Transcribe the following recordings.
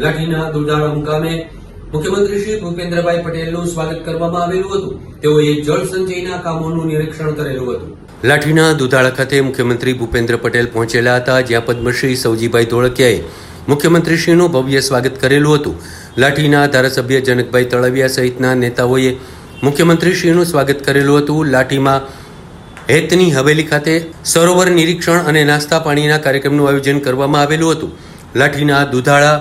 લાઠીના દુધાળા મુકામે મુખ્યમંત્રી શ્રી ભૂપેન્દ્રભાઈ પટેલનું સ્વાગત કરવામાં આવેલું હતું. તેઓએ જળ સંચયના કામોનું નિરીક્ષણ કરેલું હતું. લાઠીના દુધાળા ખાતે મુખ્યમંત્રી ભૂપેન્દ્ર પટેલ પહોંચેલા હતા, જ્યાં પદ્મશ્રી સૌજીભાઈ ધોળકિયાએ મુખ્યમંત્રીશ્રીનું ભવ્ય સ્વાગત કરેલું હતું. લાઠીના ધારાસભ્ય જનકભાઈ તળવિયા સહિતના નેતાઓએ મુખ્યમંત્રીશ્રીનું સ્વાગત કરેલું હતું. લાઠીમાં હેતની હવેલી ખાતે સરોવર નિરીક્ષણ અને નાસ્તા પાણીના કાર્યક્રમનું આયોજન કરવામાં આવેલું હતું. લાઠીના દુધાળા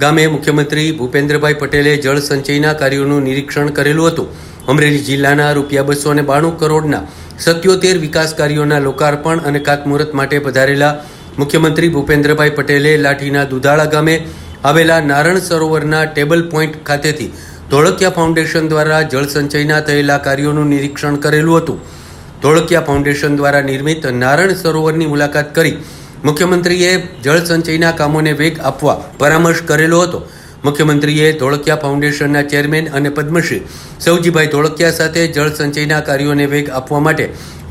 ગામે મુખ્યમંત્રી ભૂપેન્દ્રભાઈ પટેલે જળ સંચયના કાર્યોનું નિરીક્ષણ કરેલું હતું. અમરેલી જિલ્લાના રૂપિયા બસો અને બાણું કરોડના સત્યોતેર વિકાસ કાર્યોના લોકાર્પણ અને ખાતમુહૂર્ત માટે પધારેલા મુખ્યમંત્રી ભૂપેન્દ્રભાઈ પટેલે લાઠીના દુધાળા ગામે આવેલા નારણ સરોવરના ટેબલ પોઈન્ટ ખાતેથી ધોળકિયા ફાઉન્ડેશન દ્વારા જળ સંચયના થયેલા કાર્યોનું નિરીક્ષણ કરેલું હતું. ધોળકિયા ફાઉન્ડેશન દ્વારા નિર્મિત નારણ સરોવરની મુલાકાત કરી મુખ્યમંત્રીએ જળ સંચયના કામોને વેગ આપવા પરામર્શ કરેલો હતો. મુખ્યમંત્રીએ ધોળકિયા ફાઉન્ડેશનના ચેરમેન અને પદ્મશ્રી સૌજીભાઈ ધોળકિયા સાથે જળ સંચયના કાર્યોને વેગ આપવા માટે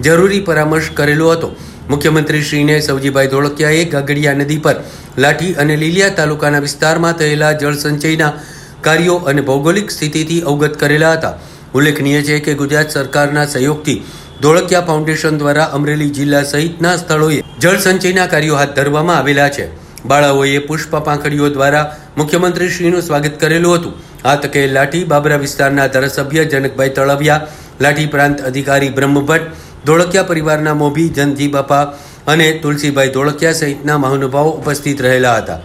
જરૂરી પરામર્શ કરેલો હતો. મુખ્યમંત્રીશ્રીને સૌજીભાઈ ધોળકિયાએ ગાગડિયા નદી પર લાઠી અને લીલિયા તાલુકાના વિસ્તારમાં થયેલા જળ સંચયના કાર્યો અને ભૌગોલિક સ્થિતિથી અવગત કરેલા હતા. ઉલ્લેખનીય છે કે ગુજરાત સરકારના સહયોગથી ધોળકિયા ફાઉન્ડેશન દ્વારા અમરેલી જિલ્લા સહિતના સ્થળોએ જળ સંચયના કાર્યો હાથ ધરવામાં આવેલા છે. બાળાઓએ પુષ્પ પાંખડીઓ દ્વારા મુખ્યમંત્રીશ્રીનું સ્વાગત કરેલું હતું. આ તકે લાઠી બાબરા વિસ્તારના ધારાસભ્ય જનકભાઈ તળવિયા, લાઠી પ્રાંત અધિકારી બ્રહ્મભટ્ટ, ધોળકિયા પરિવારના મોભી, જનજી બાપા અને તુલસીભાઈ ધોળકિયા સહિતના મહાનુભાવો ઉપસ્થિત રહેલા હતા.